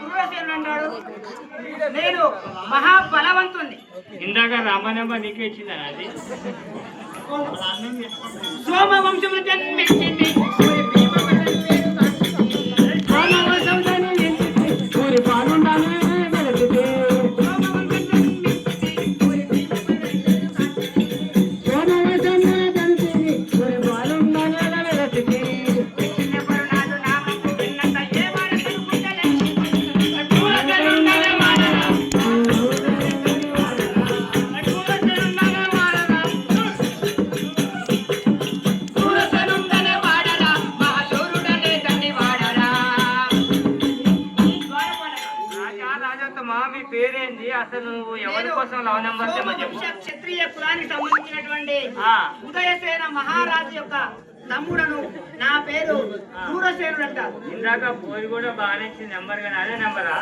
కురువసేనుడు అంటాడు నేను మహాబలవంతుణ్ణి. ఇందాక రామనమ్మ నీకే ఇచ్చిందా అది సోమ జన్మించింది. రాజా రాజోత్తమా మీ పేరేంది? అసలు నువ్వు ఎవరి కోసం లవ్ నెంబర్ క్షత్రియ కులానికి సంబంధించినటువంటి ఉదయసేన మహారాజు యొక్క తమ్ముడను నా పేరు సూరసేనుడు అంటారు ఇందాక పోయి కూడా బాగానే నెంబర్ కానీ అదే నెంబరా?